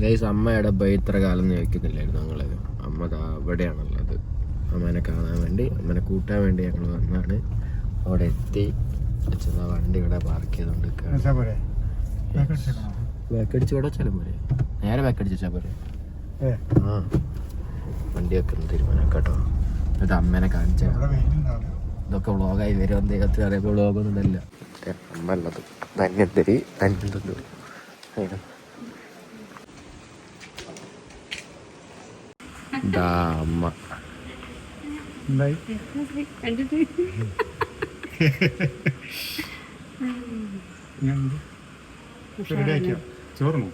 Guys അമ്മയുടെ എവിടെ ഇത്ര കാലം എന്ന് ചോദിക്കുന്നില്ലായിരുന്നു ഞങ്ങൾ അമ്മ അവിടെയാണുള്ളത്. അമ്മേനെ കാണാൻ വേണ്ടി അമ്മേനെ കൂട്ടാൻ വേണ്ടി ഞങ്ങൾ വന്നാണ്. അവിടെ എത്തി. അച്ഛന വണ്ടി ഇവിടെ പാർക്ക് ചെയ്തുകൊണ്ട് ബാക്കടിച്ച് ഇവിടെ വെച്ചാലും പോരെ. നേരെ ബാക്കടിച്ച് വെച്ചാൽ പോരെ. ആ. വണ്ടി വെക്കുന്ന തീരുമാനം കേട്ടോ എന്നിട്ട് അമ്മേനെ കാണിച്ച ഇതൊക്കെ വ്ളോഗായി വരും. ദൈവത്തിന് അറിയപ്പോൾ വ്ളോഗൊന്നും ഇല്ല അമ്മ ഉള്ളത് ധന്യന്തരി. ധന്യന്തു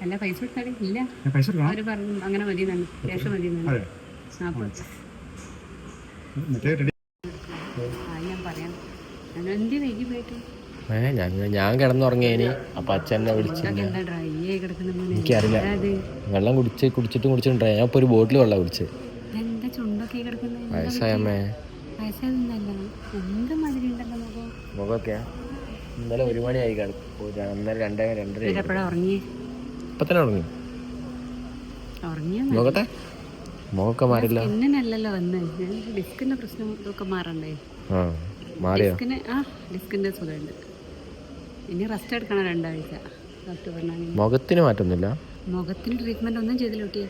അല്ല പൈസ കൊടുത്താലേ ഇല്ല. അവർ പറഞ്ഞു അങ്ങനെ മതി ക്യാഷ് മതി ഞാൻ പറയാം. ഞാൻ എന്ത് വൈകി പോയിട്ട് ഏ ഞങ്ങൾ ഞാൻ കിടന്നുറങ്ങിയേനി. അപ്പൊ അച്ഛനെ വിളിച്ചില്ല എനിക്കറിയില്ല. വെള്ളം കുടിച്ച് കുടിച്ചിട്ടും കുടിച്ചിട്ടുണ്ടായി ഞാൻ ഒരു ബോട്ടിൽ വെള്ളം കുടിച്ച്. എന്താ ചുണ്ടൊക്കെ കിടക്കുന്നത്? വയസ്സായ അമ്മേ വയസ്സായതൊന്നല്ല എന്ത് മാതിരി ഉണ്ടല്ലോ മുഖം മുഖമൊക്കെ ഇന്നലെ ഒരു മണിയായി കിടക്കും രണ്ടേ രണ്ടര ഇപ്പൊ തന്നെ ഉറങ്ങി. മുഖത്തെ? മുഖമൊക്കെ മാറില്ല സ്കിന്നിനല്ലല്ലോ വന്ന്. ഡിസ്കിന്റെ പ്രശ്നം ഒക്കെ മാറണ്ടേ? ആ മാറിയോ? ഡിസ്കിന് ആ ഡിസ്കിന്റെ സുഖമുണ്ട്. ഇനി റെസ്റ്റ് എടുക്കണം രണ്ടാഴ്ച. ഡോക്ടർ മുഖത്തിന് മാറ്റൊന്നുമില്ല? മുഖത്തിന് ട്രീറ്റ്മെന്റ് ഒന്നും ചെയ്തില്ല കുട്ടി.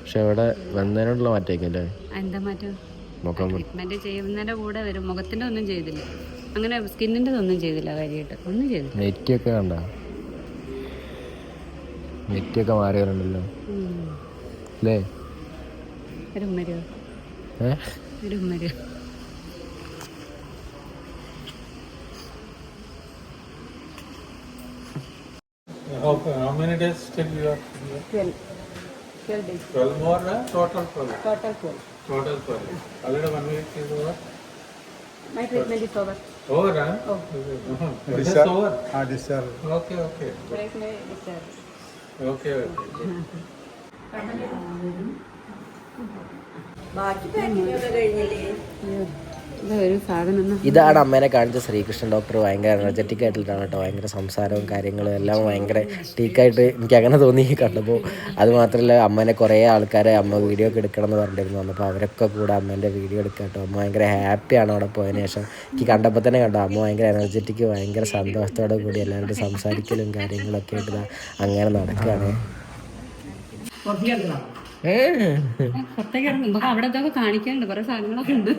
പക്ഷെ ഇവിടെ വന്നതിനോടുള്ള മാറ്റേക്കല്ലേ എന്താ മാറ്റം? ട്രീറ്റ്മെന്റ് ചെയ്യുന്നതിന്റെ കൂടെ വരും. മുഖത്തിന്റെ ഒന്നും ചെയ്തില്ല. അങ്ങനെ സ്കിന്നിന്റെ ഒന്നും ചെയ്തില്ല കാര്യമായിട്ട്. ഒന്നും ചെയ്തില്ല. നെറ്റിയൊക്കെ കണ്ട? നെറ്റിയൊക്കെ മാറിയവരുണ്ടല്ലോ. ഉം. അല്ലേ? ഒരു ഉമ്മരോ? ഒരു ഉമ്മരോ? Many days still you are here? 12 more, uh, total 12. Total 12. Total 12. Already one week is over. My treatment is over. Over, huh? Oh. Uh-huh. It is Discharge. over. ആ discharge Okay, okay. Okay, okay. ബാക്കി സാധനം ഒന്ന് ഇതാണ് അമ്മേനെ കാണിച്ച Sreekrishnan doctor ഭയങ്കര energetic ആയിട്ടുള്ളതാണ് കേട്ടോ. ഭയങ്കര സംസാരവും കാര്യങ്ങളും എല്ലാം ഭയങ്കര ടീക്കായിട്ട് എനിക്ക് അങ്ങനെ തോന്നി കണ്ടപ്പോൾ അത് മാത്രമല്ല അമ്മേനെ കുറേ ആൾക്കാരെ അമ്മ വീഡിയോ ഒക്കെ എടുക്കണം എന്ന് പറഞ്ഞിരുന്നു. അപ്പോൾ അവരൊക്കെ കൂടെ അമ്മേന്റെ വീഡിയോ എടുക്കുക കേട്ടോ. അമ്മ ഭയങ്കര ഹാപ്പിയാണ് അവിടെ പോയതിന് ശേഷം. എനിക്ക് കണ്ടപ്പോൾ തന്നെ കണ്ടോ അമ്മ ഭയങ്കര എനർജറ്റിക് ഭയങ്കര സന്തോഷത്തോടെ കൂടി എല്ലാവരോടും സംസാരിക്കലും കാര്യങ്ങളൊക്കെ ആയിട്ട് അങ്ങനെ നടക്കുകയാണ്. പുറത്തേക്ക് ഇറങ്ങും. നമുക്ക് അവിടെ ഇതൊക്കെ കാണിക്കാനുണ്ട്. കുറെ സാധനങ്ങളൊക്കെ ഉണ്ട്.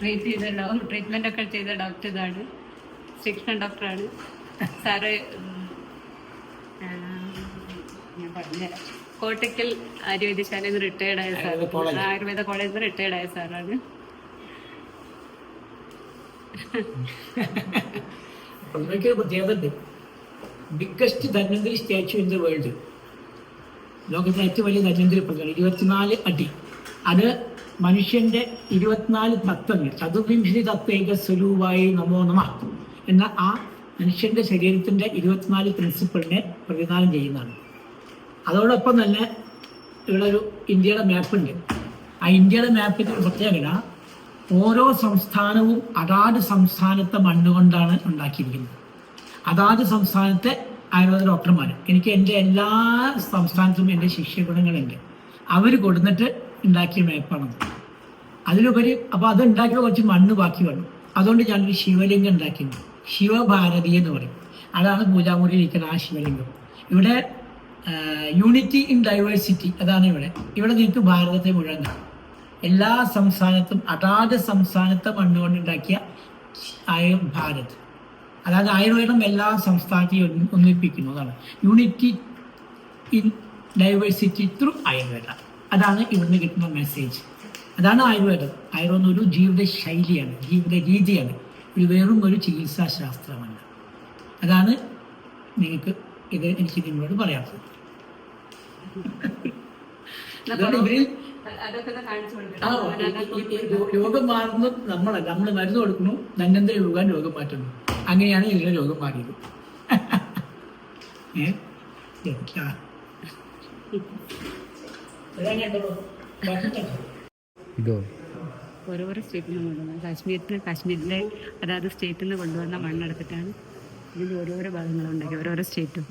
ട്രീറ്റ് ചെയ്ത ട്രീറ്റ്മെന്റ് ഒക്കെ ചെയ്ത ഡോക്ടർ ഇതാണ്. ശിക്ഷണ ഡോക്ടറാണ്. സാറ് ഞാൻ പറഞ്ഞുതരാം. കോട്ടക്കൽ ആര്യവൈദ്യശാലയിൽ നിന്ന് റിട്ടയർഡ് ആയ സാർ ആയുർവേദ കോളേജിൽ നിന്ന് റിട്ടയർഡ് ആയ സാറാണ് ഒരിക്കൽ പ്രത്യേകത biggest Dhanvantari statue in the world ലോകത്തിലെ ഏറ്റവും വലിയ ധന്വന്തരി പ്രതിമ ഇരുപത്തിനാല് അടി. അത് മനുഷ്യന്റെ ഇരുപത്തിനാല് തത്വങ്ങൾ. ചതുർവിംശതി തത്വൈക സ്വരൂപായി നമോ നമ എന്ന ആ മനുഷ്യന്റെ ശരീരത്തിന്റെ ഇരുപത്തിനാല് പ്രിൻസിപ്പിളിനെ പ്രതിദാനം ചെയ്യുന്നതാണ്. അതോടൊപ്പം തന്നെ ഇവിടെ ഒരു ഇന്ത്യയുടെ മാപ്പുണ്ട് ആ ഇന്ത്യയുടെ മാപ്പിന്റെ ഒരു പ്രത്യേകത ഓരോ സംസ്ഥാനവും അതാത് സംസ്ഥാനത്തെ മണ്ണുകൊണ്ടാണ് ഉണ്ടാക്കിയിരിക്കുന്നത്. അതാത് സംസ്ഥാനത്തെ ആയുർവേദ ഡോക്ടർമാർ എനിക്ക് എന്റെ എല്ലാ സംസ്ഥാനത്തും എന്റെ ശിഷ്യഗുണങ്ങളുണ്ട്. അവർ കൊടുത്തിട്ട് ഉണ്ടാക്കിയ മാപ്പാണത് അതിലുപരി അപ്പോൾ അത് ഉണ്ടാക്കിയ കുറച്ച് മണ്ണ് ബാക്കി വേണം അതുകൊണ്ട് ഞാനൊരു ശിവലിംഗം ഉണ്ടാക്കിയിട്ടുണ്ട്. ശിവഭാരതി എന്ന് പറയും. അതാണ് പൂജാമുറിയിൽ ഇരിക്കുന്ന ആ ശിവലിംഗം. ഇവിടെ യൂണിറ്റി ഇൻ ഡൈവേഴ്സിറ്റി അതാണ് ഇവിടെ. ഇവിടെ നിങ്ങൾക്ക് ഭാരതത്തെ മുഴുവൻ കാണാം. എല്ലാ സംസ്ഥാനത്തും അതാത് സംസ്ഥാനത്തെ മണ്ണുകൊണ്ടുണ്ടാക്കിയ ആയ ഭാരത്. അതായത് ആയുർവേദം എല്ലാ സംസ്ഥാനത്തെയും ഒന്നിപ്പിക്കുന്നതാണ് unity in diversity through Ayurveda അതാണ് ഇവിടുന്ന് കിട്ടുന്ന മെസ്സേജ് അതാണ് ആയുർവേദം. ആയുർവേദം ഒരു ജീവിത ശൈലിയാണ് ജീവിത രീതിയാണ്. ഒരു വെറും ഒരു ചികിത്സാശാസ്ത്രമല്ല അതാണ് നിങ്ങൾക്ക് ഇത് എനിക്ക് നിങ്ങളോട് പറയാത്തത് രോഗം മാറുന്നു നമ്മളെ നമ്മൾ മരുന്ന് കൊടുക്കുന്നു ധന്വന്തര രോഗം രോഗം മാറ്റുന്നു. അങ്ങനെയാണ് ഇങ്ങനെ രോഗം മാറിയത്. ഏ? ഇതാ? ഓരോരോ സ്റ്റേറ്റിൽ നിന്ന് കാശ്മീരിൽ കാശ്മീരിലെ അതാത് സ്റ്റേറ്റിൽ നിന്ന് കൊണ്ടുവന്ന മണ്ണെടുത്തിട്ടാണ് ഇതിന്റെ ഓരോരോ ഭാഗങ്ങളുണ്ടാക്കി ഓരോരോ സ്റ്റേറ്റും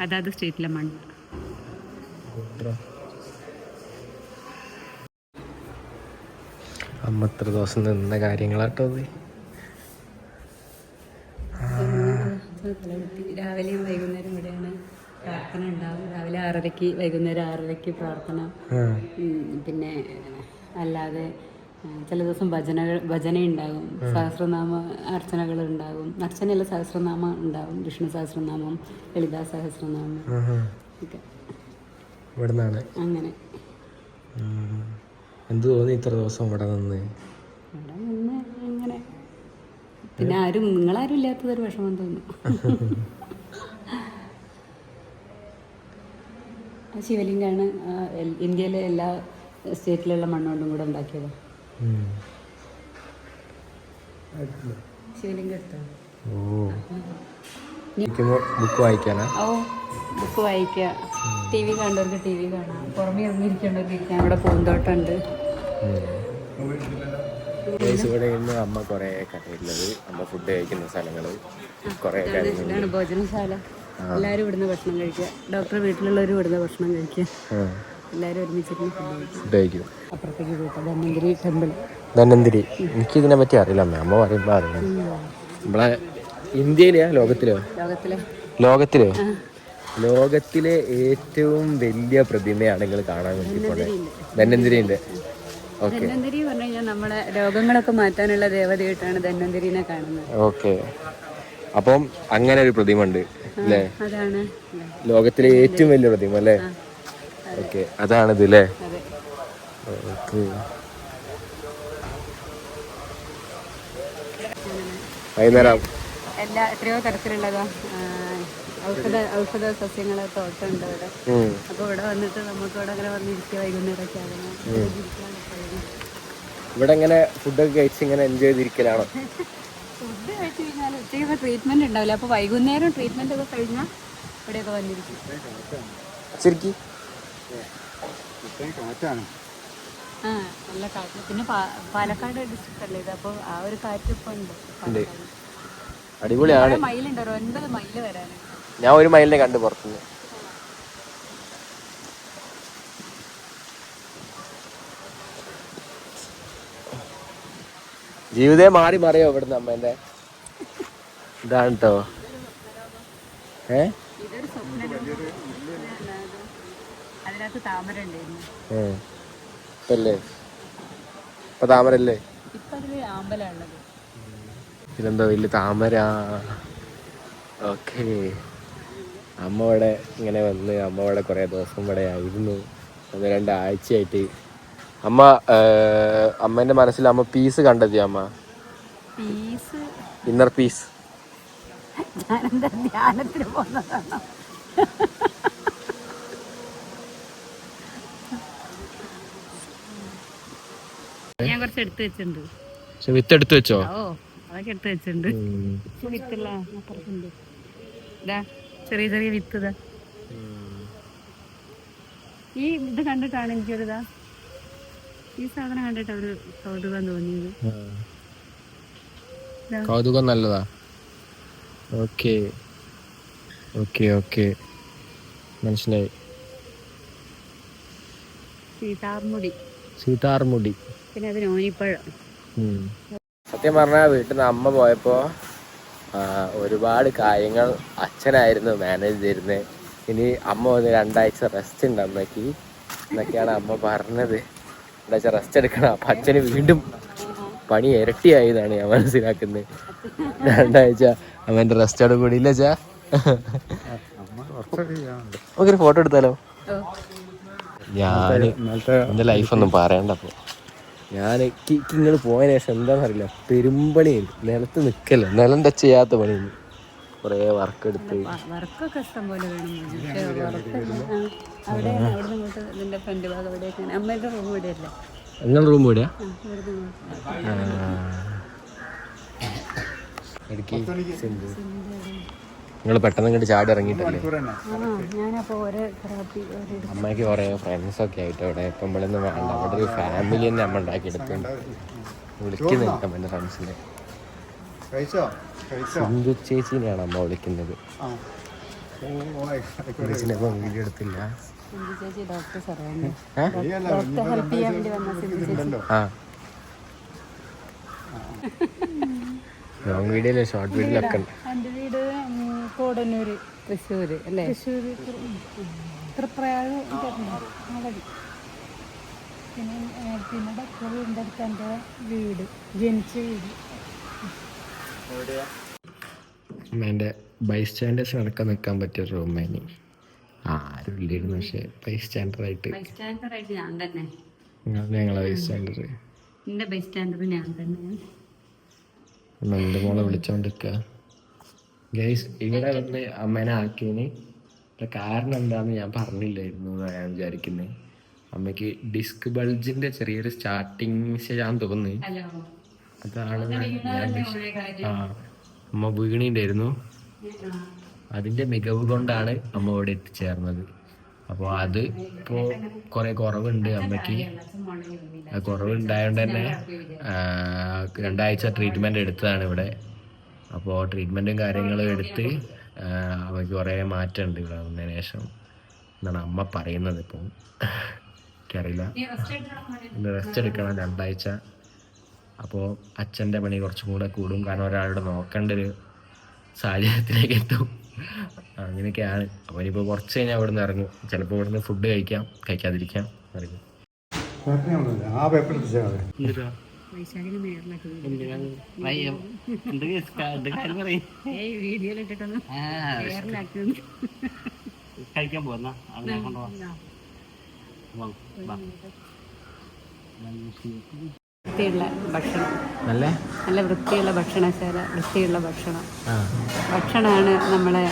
അതാത് സ്റ്റേറ്റിലെ മണ്ണ്. അമ്മ ഇത്ര ദിവസം നിന്ന കാര്യങ്ങളാട്ടോ അത്. രാവിലെയും വൈകുന്നേരം ഇവിടെയാണ് പ്രാർത്ഥന ഉണ്ടാവും രാവിലെ ആറരയ്ക്ക് വൈകുന്നേരം ആറരയ്ക്ക് പ്രാർത്ഥന. പിന്നെ അല്ലാതെ ചില ദിവസം ഭജനകൾ ഭജന ഉണ്ടാകും. സഹസ്രനാമ അർച്ചനകൾ ഉണ്ടാകും. അർച്ചനയല്ല സഹസ്രനാമം ഉണ്ടാകും. വിഷ്ണു സഹസ്രനാമം ലളിതാ സഹസ്രനാമം. ഒക്കെ. ഇവിടെ നിന്നാണ് അങ്ങനെ എന്ത് തോന്നി ഇത്ര ദിവസം ഇവിടെ നിന്ന്? അങ്ങനെ പിന്നെ ആരും നിങ്ങളാരും ഇല്ലാത്തതൊരു വിഷമം തോന്നുന്നു. ശിവലിംഗാണ് ഇന്ത്യയിലെ എല്ലാ സ്റ്റേറ്റിലുള്ള മണ്ണുകൊണ്ടും കൂടെ ഉണ്ടാക്കിയത്. ശിവലിംഗം എടുത്തോ? ബുക്ക് വായിക്കാനാ? ഓ. ബുക്ക് വായിക്കുക. ടി വി കണ്ടവർക്ക് ടി വി കാണാം. പുറമെ ഇറങ്ങിയിരിക്കേണ്ടവർക്ക് ഇരിക്കാൻ ഇവിടെ പൂന്തോട്ടമുണ്ട്. ഇവിടെ ഇന്ന് അമ്മ കുറേ കടയുള്ളത് അമ്മ ഫുഡ് കഴിക്കുന്ന സ്ഥലങ്ങൾ കുറേ കാര്യങ്ങൾ ഇതാണ് ഭോജനശാല. എല്ലാവരും ഇവിടുന്ന് ഭക്ഷണം കഴിക്കുക. ഡോക്ടർ വീട്ടിലുള്ളവർ ഇവിടുന്ന് ഭക്ഷണം കഴിക്കുക. എല്ലാവരും ഒരുമിച്ചിരുന്ന് ഫുഡ് കഴിക്കും. അപ്പുറത്തേക്ക് പോയിട്ട് ധന്വന്തിരി ടെമ്പിൾ എനിക്ക് ഇതിനെ പറ്റി അറിയില്ല അമ്മ. അമ്മ പറയുമ്പോൾ അറിയാം നമ്മളെ ഇന്ത്യയിലെയാ? ലോകത്തിലോ. ലോകത്തിലെ ലോകത്തിലോ ലോകത്തിലെ ഏറ്റവും വലിയ പ്രതിമയാണ് നിങ്ങൾ കാണാൻ വേണ്ടി പോണേ. ധന്വന്തിരിന്റെ ഓക്കെ ധന്വന്തിരി പറഞ്ഞു കഴിഞ്ഞാൽ നമ്മളെ രോഗങ്ങളൊക്കെ മാറ്റാനുള്ള ദേവതയായിട്ടാണ് ധന്വന്തിരിനെ കാണുന്നത്. ഓക്കെ അപ്പം അങ്ങനെ ഒരു പ്രതിമ ഉണ്ട് അല്ലേ? ലോകത്തിലെ ഏറ്റവും വലിയ പ്രതിമ അല്ലേ? ഓക്കെ അതാണിത് അല്ലേ? ഓക്കെ വൈകുന്നേരം എല്ലാ എത്രയോ തരത്തിലുള്ളതാ ഔഷധ ഔഷധ സസ്യങ്ങളെ തോട്ടമുണ്ട് ഇവിടെ. അപ്പൊ ഇവിടെ വന്നിട്ട് നമുക്ക് ഇവിടെ അങ്ങനെ വന്നിരിക്കുക വൈകുന്നേരമൊക്കെ ഇവിടെ ഇങ്ങനെ ഫുഡൊക്കെ കഴിച്ച് ഇങ്ങനെ എൻജോയ് ചെയ്തിരിക്കലാണോ? ഫുഡ് കഴിച്ചു കഴിഞ്ഞാൽ ഉച്ചയ്ക്ക് ട്രീറ്റ്മെന്റ് ഉണ്ടാവില്ല. അപ്പോൾ വൈകുന്നേരം ട്രീറ്റ്മെന്റ് ഒക്കെ കഴിഞ്ഞാൽ ഇവിടെയൊക്കെ വന്നിരിക്കും. ശരിക്കും? ആ നല്ല കാറ്റ്. പിന്നെ പാലക്കാട് ഡിസ്ട്രിക്ട് അല്ലേ ഇത്? അപ്പോൾ ആ ഒരു കാറ്റ് ഇപ്പൊ ഉണ്ട്. അടിപൊളിയാണ്. മയിലുണ്ട് ഒരു ഒൻപത് മൈൽ വരാനുണ്ട് ഞാൻ ഒരു മൈലിനെ കണ്ടു പുറത്തുനിന്ന്. ജീവിതേ മാറി മറിയോ ഇവിടുന്ന് അമ്മേന്റെ ഇതാണ് കേട്ടോ ഏ. ഇപ്പല്ലേ? ഇപ്പൊ താമരല്ലേ? ഇതെന്തോ വലിയ താമര. ഓക്കെ. അമ്മ ഇവിടെ ഇങ്ങനെ വന്ന് അമ്മ ഇവിടെ കുറേ ദിവസം ഇവിടെ ആയിരുന്നു. ഒന്ന് രണ്ടാഴ്ചയായിട്ട്. അമ്മ അമ്മേന്റെ അമ്മേന്റെ മനസ്സിൽ അമ്മ പീസ് കണ്ടെത്തി അമ്മ? പീസ് ഇന്നർ പീസ് ധ്യാനത്തിന് പോകുന്നതാണോ? ഞാൻ കുറച്ച് എടുത്തു വെച്ചിട്ടുണ്ട്. പക്ഷെ വിത്ത് എടുത്ത് വെച്ചോ? ഓ അതൊക്കെ എടുത്തു വെച്ചിട്ടുണ്ട്. വിത്തുള്ള അപ്പുറത്തുണ്ട് ഇതാ. ചെറിയ ചെറിയ വിത്ത് ഈ ഇത് കണ്ടിട്ടാണ് എനിക്കൊരിതാ. ഈ സാധനം കണ്ടിട്ട് ഒരു കൗതുകം തോന്നിയത്. കൗതുകം നല്ലതാ. ഓക്കെ. Okay okay. മനസ്സിലായി. സീതാർമുടി. സീതാർമുടി. പിന്നെ അത് നോനിപ്പഴം. സത്യം പറഞ്ഞാൽ വീട്ടിൽ നിന്ന് അമ്മ പോയപ്പോൾ ഒരുപാട് കാര്യങ്ങൾ അച്ഛനായിരുന്നു മാനേജ് ചെയ്തിരുന്നത് ഇനി അമ്മ വന്ന് രണ്ടാഴ്ച റെസ്റ്റ് ഉണ്ട് അമ്മയ്ക്ക്. എന്നൊക്കെയാണ് അമ്മ പറഞ്ഞത്. രണ്ടാഴ്ച റെസ്റ്റ് എടുക്കണം. അപ്പം അച്ഛന് വീണ്ടും പണി ഇരട്ടിയായതാണ് ഞാൻ മനസ്സിലാക്കുന്നത് രണ്ടാഴ്ച റെസ്റ്റ് അവിടെ കൂടി ഇല്ല ചാ നമുക്കൊരു ഫോട്ടോ എടുത്താലോ? ഞാൻ എന്റെ ലൈഫൊന്നും പറയണ്ട അപ്പോൾ ഞാൻ നിങ്ങൾ പോയതിനു ശേഷം എന്താണെന്നറിയില്ല പെരുമ്പണി നിലത്ത് നിൽക്കല്ല നിലം ടച്ച് ചെയ്യാത്ത പണിയുണ്ട് കുറേ വർക്ക് എടുത്ത്. വർക്കൊക്കെ ഇഷ്ടം പോലെ വേണം അമ്മയുടെ റൂം ഇവിടെ അല്ലേ നിങ്ങൾ റൂം വിടുക ആ, ഇവിടുന്ന് ഇങ്ങോട്ട്. ഇടുക്കി നിങ്ങൾ പെട്ടെന്ന് ഇങ്ങോട്ട് ചാടി ഇറങ്ങിയിട്ടല്ലേ? അമ്മയ്ക്ക് കുറേ ഫ്രണ്ട്സൊക്കെ ആയിട്ട് അവിടെ ഇപ്പം നമ്മളൊന്നും വേണ്ട. അവിടെ ഒരു ഫാമിലി തന്നെ അമ്മ ഉണ്ടാക്കിയെടുത്തുണ്ട് വിളിക്കുന്നുണ്ട് അമ്മേന്റെ ഫ്രണ്ട്സിനെ സിന്ധു ചേച്ചിനെയാണ് അമ്മ വിളിക്കുന്നത്. ആയിക്കോട്ടെ വീഡിയോ എടുത്തില്ല. ആ. ലോങ് വീഡിയോയിൽ ഷോർട്ട് വീഡിയോയിലൊക്കെ ഉണ്ട്. കോടന്നൂർ തൃശ്ശൂർ അല്ലേ? തൃശ്ശൂർ അവിടെ പിന്നെ ഏ, പിന്നെ ഡോക്ടർ വീടിന്റെ അടുത്ത് എന്റെ വീട് ജനിച്ച വീട്. എന്റെ ബൈസ് സ്റ്റാൻഡേഴ്സ് അടക്കം നിൽക്കാൻ പറ്റിയ റൂമേനി ആരും ഇല്ലായിരുന്നു പക്ഷേ ബൈസ് സ്റ്റാൻഡറായിട്ട് സ്റ്റാൻഡറായിട്ട് ഞാൻ തന്നെ. ഞങ്ങളെ ബൈസ് സ്റ്റാൻഡർ എന്റെ ബൈ സ്റ്റാൻഡർ ഞാൻ തന്നെ. എന്റെ മോളെ വിളിച്ചോണ്ടിരിക്കുക ഗൈസ് ഇവിടെ വന്ന് അമ്മേനെ ആക്കിയതിന് കാരണം എന്താന്ന് ഞാൻ പറഞ്ഞില്ലായിരുന്നു ഞാൻ വിചാരിക്കുന്നത് അമ്മയ്ക്ക് ഡിസ്ക് ബൾജിന്റെ ചെറിയൊരു സ്റ്റാർട്ടിങ് ഞാൻ തോന്നി അതാണ് ആ അമ്മ വീണിണ്ടായിരുന്നു. അതിന്റെ മികവ് കൊണ്ടാണ് അമ്മ ഇവിടെ എത്തിച്ചേർന്നത്. അപ്പോൾ അത് ഇപ്പോ കൊറേ കുറവുണ്ട് അമ്മയ്ക്ക്. ആ കുറവുണ്ടായതുകൊണ്ട് തന്നെ രണ്ടാഴ്ച ട്രീറ്റ്മെന്റ് എടുത്തതാണ് ഇവിടെ. അപ്പോൾ ട്രീറ്റ്മെന്റും കാര്യങ്ങളും എടുത്ത് അവയ്ക്ക് കുറേ മാറ്റമുണ്ട് ഇവിടെ വന്നതിന് ശേഷം. എന്നാണ് അമ്മ പറയുന്നത് ഇപ്പോൾ എനിക്കറിയില്ല. ഇന്ന് റെസ്റ്റ് എടുക്കണം രണ്ടാഴ്ച. അപ്പോൾ അച്ഛന്റെ പണി കുറച്ചും കൂടെ കൂടും. കാരണം ഒരാളുടെ നോക്കേണ്ട ഒരു സാഹചര്യത്തിലേക്ക് എത്തും. അങ്ങനെയൊക്കെയാണ്. അപ്പോൾ ഇനിയിപ്പോൾ കുറച്ച് കഴിഞ്ഞാൽ അവിടെ നിന്ന് ഇറങ്ങും. ചിലപ്പോൾ ഇവിടെ നിന്ന് ഫുഡ് കഴിക്കാം. കഴിക്കാതിരിക്കാം. ഇറങ്ങും ആ പേപ്പർ വൈശാഖിന് മേറിലാക്കി ഏയ് വീഡിയോയിലിട്ടിട്ടൊന്നും മേറിലാക്കുന്നു കഴിക്കാൻ പോകുന്ന അവിടെ കൊണ്ടുപോകാം വൃത്തിയുള്ള ഭക്ഷണം. നല്ല? നല്ല വൃത്തിയുള്ള ഭക്ഷണശാല വൃത്തിയുള്ള ഭക്ഷണം. ഭക്ഷണമാണ് നമ്മളെ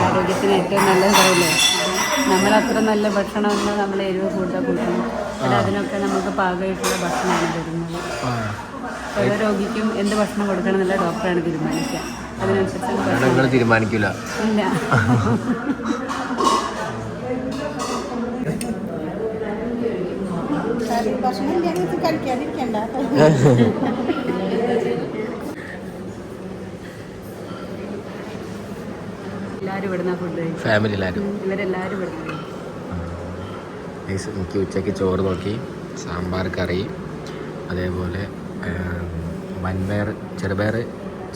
ആരോഗ്യത്തിന് ഏറ്റവും നല്ലതല്ലേ നമ്മളത്ര നല്ല ഭക്ഷണമൊന്നും നമ്മൾ എരിവ് കൂടുതൽ കൂട്ടണം അത് അതിനൊക്കെ നമുക്ക് പാകമായിട്ടുള്ള ഭക്ഷണമാണ് തരുന്നത് ഓരോ രോഗിക്കും എന്ത് ഭക്ഷണം കൊടുക്കണം എന്നുള്ള ഡോക്ടറാണ് തീരുമാനിക്കുക. അതിനനുസരിച്ച് തീരുമാനിക്കില്ല ഇല്ല ഫുഡ് കഴിക്കും ഫാമിലി എല്ലാവരും എനിക്ക് ഉച്ചയ്ക്ക് ചോറ് നോക്കി സാമ്പാർ കറി അതേപോലെ വൻപയർ ചെറുപയർ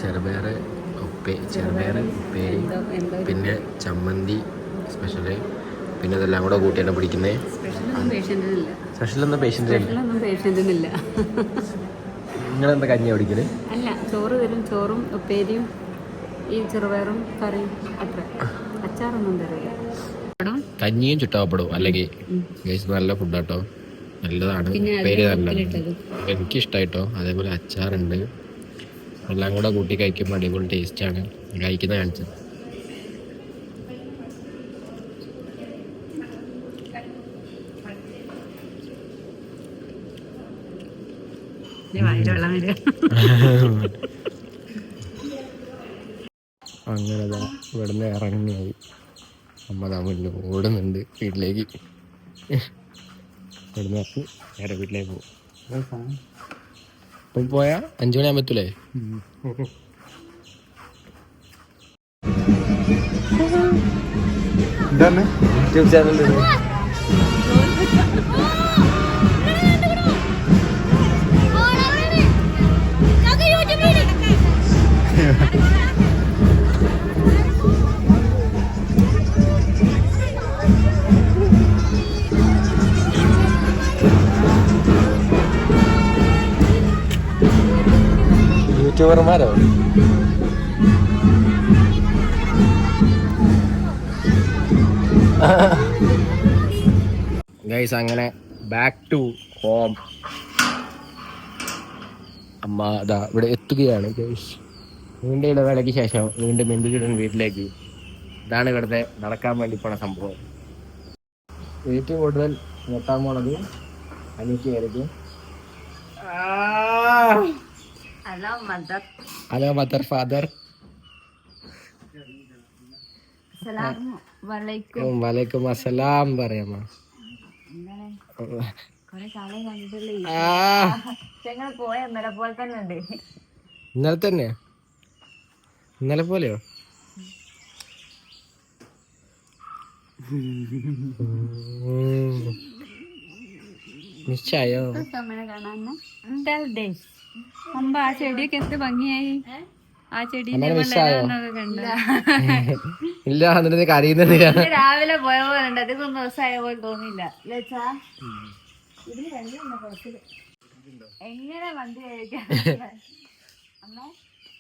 ചെറുപയർ ഉപ്പേ ചെറുപയർ ഉപ്പേരി പിന്നെ ചമ്മന്തി സ്പെഷ്യൽ പിന്നെ ഇതെല്ലാം കൂടെ കൂട്ടിയാണ് പിടിക്കുന്നത്. സ്പെഷ്യലൊന്നും പേഷ്യന്റ് നിങ്ങളെന്താ കഞ്ഞി പിടിക്കുന്നത് അല്ല ചോറ് തരും. ചോറും ഉപ്പേരിയും ഈ ചെറുപയറും കറിയും അത്ര. അച്ചാറൊന്നും തരില്ല കഞ്ഞിയും ചുട്ടാവപ്പെടും. അല്ലെങ്കിൽ നല്ല ഫുഡാട്ടോ. നല്ലതാണ്. പേര് നല്ല. എനിക്കിഷ്ടായിട്ടോ. അതേപോലെ അച്ചാറുണ്ട്. എല്ലാം കൂടെ കൂട്ടി കഴിക്കുമ്പോൾ അടിപൊളി ടേസ്റ്റാണ്. കഴിക്കുന്ന കാണിച്ചത്. വായിൽ അങ്ങനെ ദാ ഇവിടുന്ന് ഇറങ്ങുന്നതായി അമ്മ ദാ മുന്നിൽ ഓടുന്നുണ്ട് വീട്ടിലേക്ക്. ഇവിടുന്ന് ഇറങ്ങി നേരെ വീട്ടിലേക്ക് പോകും. പോയാ? അഞ്ചു മണിയാകുമ്പത്തൂലേ എന്താണ് യൂട്യൂബ് ചാനൽ യൂട്യൂബർമാരോ ഗൈസ് അങ്ങനെ ബാക്ക് ടു ഹോം അമ്മ അതാ ഇവിടെ എത്തുകയാണ് ഗൈസ് നീണ്ട ഇടവേളയ്ക്ക് ശേഷം വീണ്ടും ബന്ധുക്കളും വീട്ടിലേക്ക്. ഇതാണ് ഇവിടുത്തെ നടക്കാൻ വേണ്ടി പോണ സംഭവം. ഏറ്റവും കൂടുതൽ നിർത്താൻ പോണത് അനീക്കായിരിക്കും hello mother hello mother father വലൈക്കും അസ്സലാം പറയാമ്മ ആ. ഇന്നലെ തന്നെ ഇന്നലെ പോലെയോ? നിശ്ചയോ കാണാൻ. അമ്പ ആ ചെടിയൊക്കെ എന്ത് ഭംഗിയായി? ആ ചെടി ഇല്ല. എന്നിട്ട് കരയുന്നില്ല രാവിലെ പോയ പോലെ ഉണ്ട്. അധികം ദിവസമായ പോലെ തോന്നിയില്ല. എങ്ങനെ വണ്ടി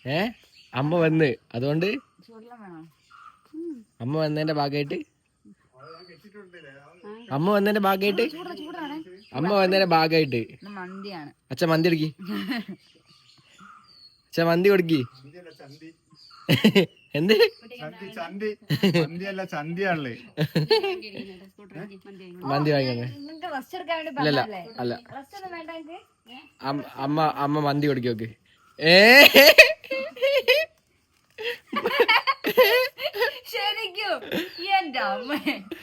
ഏ? അമ്മ വന്ന്. അതുകൊണ്ട്? അമ്മ വന്നതിന്റെ ഭാഗമായിട്ട്? അമ്മ വന്നതിന്റെ ഭാഗമായിട്ട്? അമ്മ വന്നതിന്റെ ഭാഗമായിട്ട് മന്തിയാണ്. അച്ഛ മന്തി എടുക്കി അച്ഛ മന്തി കൊടുക്കി. എന്ത്? മന്തി വാങ്ങിക്കണേ. അല്ല. അമ്മ അമ്മ മന്തി കൊടുക്കി നോക്ക്. ഏ? ശരിക്കും. എന്റെ അമ്മ.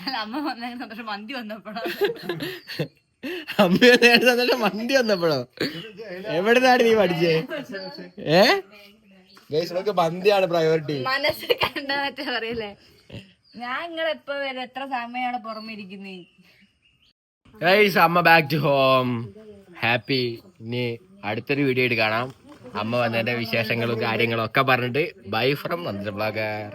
അല്ല അമ്മ വന്നതിന് സന്തോഷം. മന്തി വന്നപ്പോഴാ അമ്മ നേരെ സന്തോഷം മന്തി വന്നപ്പോഴോ? എവിടെ നാട് നീ പഠിച്ചേ? ഏ? ഗൈസ് നമുക്ക് മന്തിയാണ് പ്രയോറിറ്റി മനസ്സ് കണ്ട മറ്റേ പറയല്ലേ? ഞാൻ നിങ്ങളെ എപ്പോ വരെ എത്ര സമയമാണ് പുറമെ ഇരിക്കുന്നേ ഗൈസ് അമ്മ ബാക്ക് ടു ഹോം ഹാപ്പി ഇനി അടുത്തൊരു വീഡിയോ ആയിട്ട് കാണാം. അമ്മ വന്നതിന്റെ വിശേഷങ്ങളും കാര്യങ്ങളും ഒക്കെ പറഞ്ഞിട്ട് ബൈ ഫ്രം നന്ദ ബ്ലോഗർ